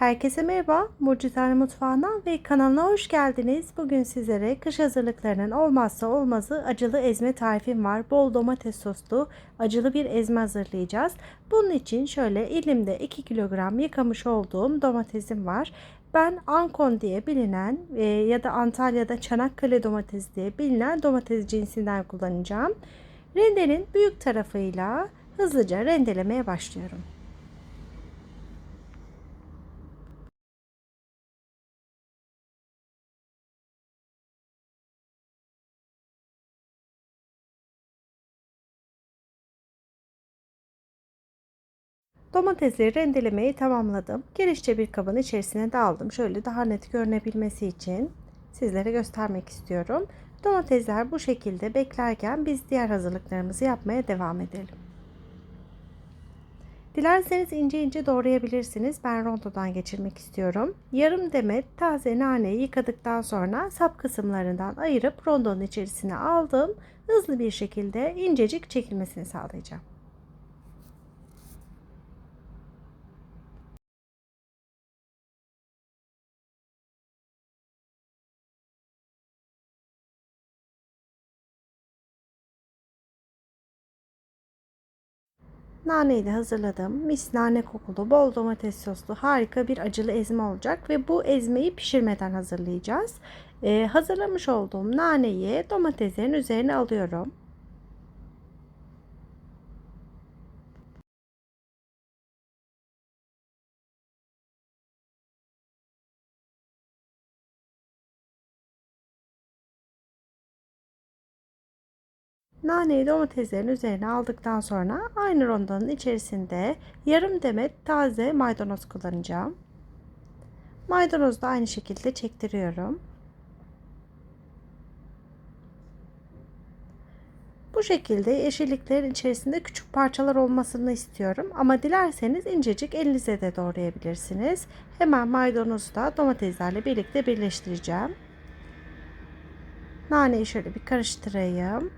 Herkese merhaba, Mucizane Mutfağı'na ve kanalına hoş geldiniz. Bugün sizlere kış hazırlıklarının olmazsa olmazı acılı ezme tarifim var. Bol domates soslu acılı bir ezme hazırlayacağız. Bunun için şöyle elimde 2 kilogram yıkamış olduğum domatesim var. Ben Ankon diye bilinen e, ya da Antalya'da Çanakkale domatesi diye bilinen domates cinsinden kullanacağım. Rendenin büyük tarafıyla hızlıca rendelemeye başlıyorum. Domatesleri rendelemeyi tamamladım. Genişçe bir kabın içerisine de aldım. Şöyle daha net görünebilmesi için sizlere göstermek istiyorum. Domatesler bu şekilde beklerken biz diğer hazırlıklarımızı yapmaya devam edelim. Dilerseniz ince ince doğrayabilirsiniz. Ben rondodan geçirmek istiyorum. Yarım demet taze naneyi yıkadıktan sonra sap kısımlarından ayırıp rondonun içerisine aldım. Hızlı bir şekilde incecik çekilmesini sağlayacağım. Naneyi de hazırladım. Mis nane kokulu, bol domates soslu harika bir acılı ezme olacak ve bu ezmeyi pişirmeden hazırlayacağız. Ee, hazırlamış olduğum naneyi domateslerin üzerine alıyorum. Naneyi domateslerin üzerine aldıktan sonra aynı rondonun içerisinde yarım demet taze maydanoz kullanacağım. Maydanozu da aynı şekilde çektiriyorum. Bu şekilde yeşilliklerin içerisinde küçük parçalar olmasını istiyorum. Ama dilerseniz incecik elinize de doğrayabilirsiniz. Hemen maydanozu da domateslerle birlikte birleştireceğim. Naneyi şöyle bir karıştırayım.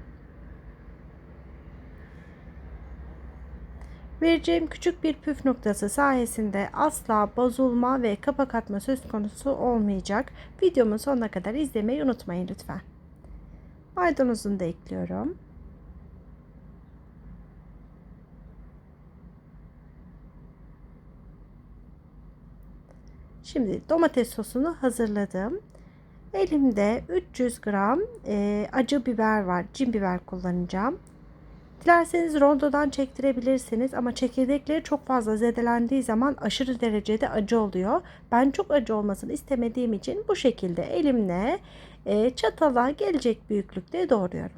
Vereceğim küçük bir püf noktası sayesinde asla bozulma ve kapak atma söz konusu olmayacak. Videomu sonuna kadar izlemeyi unutmayın lütfen. Maydanozunu da ekliyorum. Şimdi domates sosunu hazırladım. Elimde 300 gram e, acı biber var. Cin biber kullanacağım. Dilerseniz rondodan çektirebilirsiniz ama çekirdekleri çok fazla zedelendiği zaman aşırı derecede acı oluyor. Ben çok acı olmasını istemediğim için bu şekilde elimle e, çatala gelecek büyüklükte doğruyorum.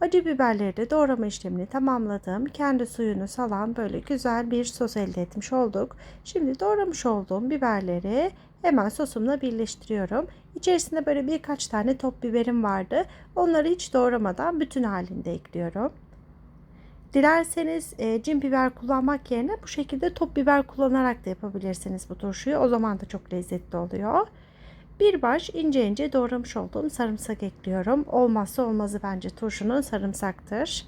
Acı biberleri de doğrama işlemini tamamladım. Kendi suyunu salan böyle güzel bir sos elde etmiş olduk. Şimdi doğramış olduğum biberleri hemen sosumla birleştiriyorum. İçerisinde böyle birkaç tane top biberim vardı. Onları hiç doğramadan bütün halinde ekliyorum. Dilerseniz e, cin biber kullanmak yerine bu şekilde top biber kullanarak da yapabilirsiniz bu turşuyu. O zaman da çok lezzetli oluyor. Bir baş ince ince doğramış olduğum sarımsak ekliyorum. Olmazsa olmazı bence turşunun sarımsaktır.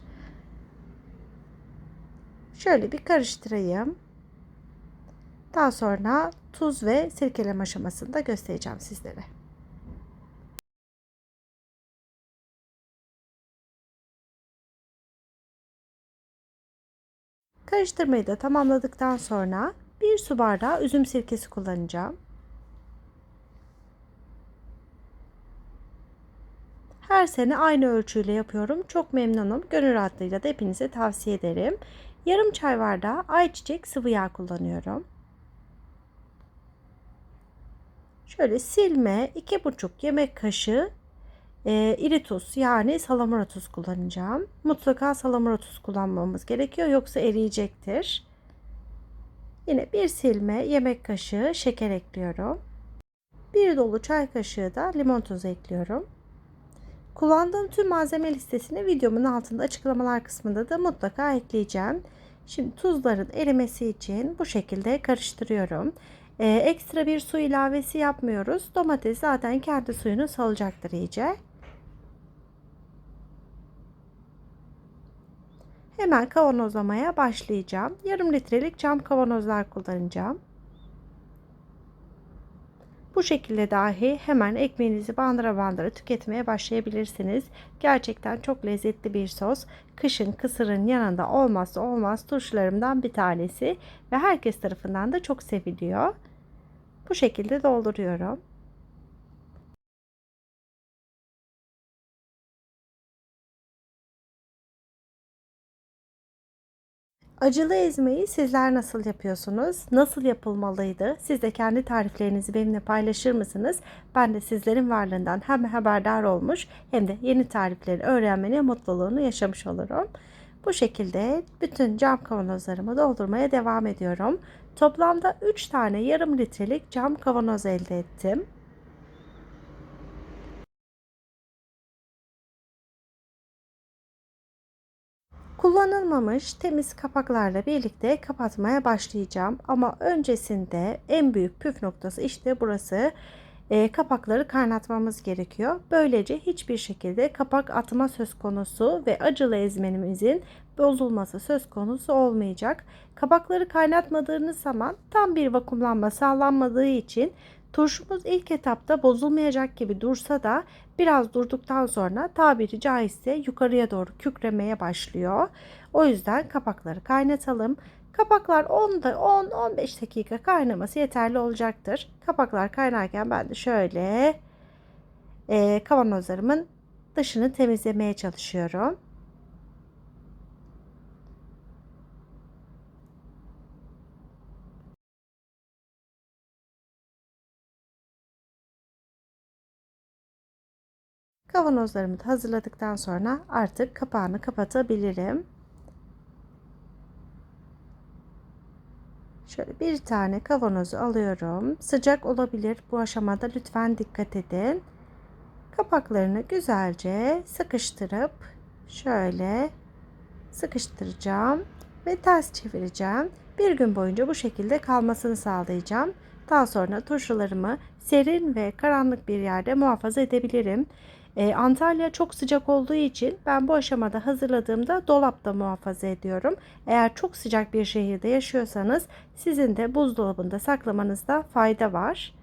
Şöyle bir karıştırayım. Daha sonra tuz ve sirkeleme aşamasını da göstereceğim sizlere. Karıştırmayı da tamamladıktan sonra bir su bardağı üzüm sirkesi kullanacağım. Her sene aynı ölçüyle yapıyorum. Çok memnunum. Gönül rahatlığıyla da hepinize tavsiye ederim. Yarım çay bardağı ayçiçek sıvı yağ kullanıyorum. Şöyle silme 2,5 yemek kaşığı e, iri tuz yani salamura tuz kullanacağım. Mutlaka salamura tuz kullanmamız gerekiyor yoksa eriyecektir. Yine bir silme yemek kaşığı şeker ekliyorum. Bir dolu çay kaşığı da limon tuzu ekliyorum. Kullandığım tüm malzeme listesini videomun altında açıklamalar kısmında da mutlaka ekleyeceğim. Şimdi tuzların erimesi için bu şekilde karıştırıyorum. Ee, ekstra bir su ilavesi yapmıyoruz. Domates zaten kendi suyunu salacaktır iyice. Hemen kavanozlamaya başlayacağım. Yarım litrelik cam kavanozlar kullanacağım. Bu şekilde dahi hemen ekmeğinizi bandıra bandıra tüketmeye başlayabilirsiniz. Gerçekten çok lezzetli bir sos. Kışın kısırın yanında olmazsa olmaz turşularımdan bir tanesi ve herkes tarafından da çok seviliyor. Bu şekilde dolduruyorum. Acılı ezmeyi sizler nasıl yapıyorsunuz? Nasıl yapılmalıydı? Siz de kendi tariflerinizi benimle paylaşır mısınız? Ben de sizlerin varlığından hem haberdar olmuş hem de yeni tarifleri öğrenmenin mutluluğunu yaşamış olurum. Bu şekilde bütün cam kavanozlarımı doldurmaya devam ediyorum. Toplamda 3 tane yarım litrelik cam kavanoz elde ettim. Kullanılmamış temiz kapaklarla birlikte kapatmaya başlayacağım. Ama öncesinde en büyük püf noktası işte burası. E, kapakları kaynatmamız gerekiyor. Böylece hiçbir şekilde kapak atma söz konusu ve acılı ezmenimizin bozulması söz konusu olmayacak. Kapakları kaynatmadığınız zaman tam bir vakumlanma sağlanmadığı için Turşumuz ilk etapta bozulmayacak gibi dursa da biraz durduktan sonra tabiri caizse yukarıya doğru kükremeye başlıyor. O yüzden kapakları kaynatalım. Kapaklar 10-15 dakika kaynaması yeterli olacaktır. Kapaklar kaynarken ben de şöyle e, kavanozlarımın dışını temizlemeye çalışıyorum. Kavanozlarımı da hazırladıktan sonra artık kapağını kapatabilirim. Şöyle bir tane kavanozu alıyorum. Sıcak olabilir. Bu aşamada lütfen dikkat edin. Kapaklarını güzelce sıkıştırıp şöyle sıkıştıracağım ve ters çevireceğim. Bir gün boyunca bu şekilde kalmasını sağlayacağım. Daha sonra turşularımı serin ve karanlık bir yerde muhafaza edebilirim. Ee, Antalya çok sıcak olduğu için ben bu aşamada hazırladığımda dolapta muhafaza ediyorum. Eğer çok sıcak bir şehirde yaşıyorsanız sizin de buzdolabında saklamanızda fayda var.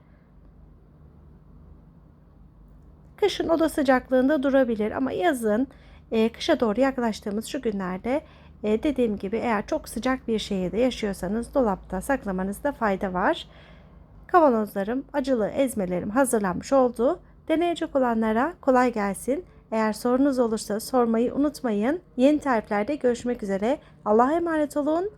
Kışın oda sıcaklığında durabilir ama yazın e, kışa doğru yaklaştığımız şu günlerde e, dediğim gibi eğer çok sıcak bir şehirde yaşıyorsanız dolapta saklamanızda fayda var. Kavanozlarım, acılı ezmelerim hazırlanmış oldu. Deneyecek olanlara kolay gelsin. Eğer sorunuz olursa sormayı unutmayın. Yeni tariflerde görüşmek üzere. Allah'a emanet olun.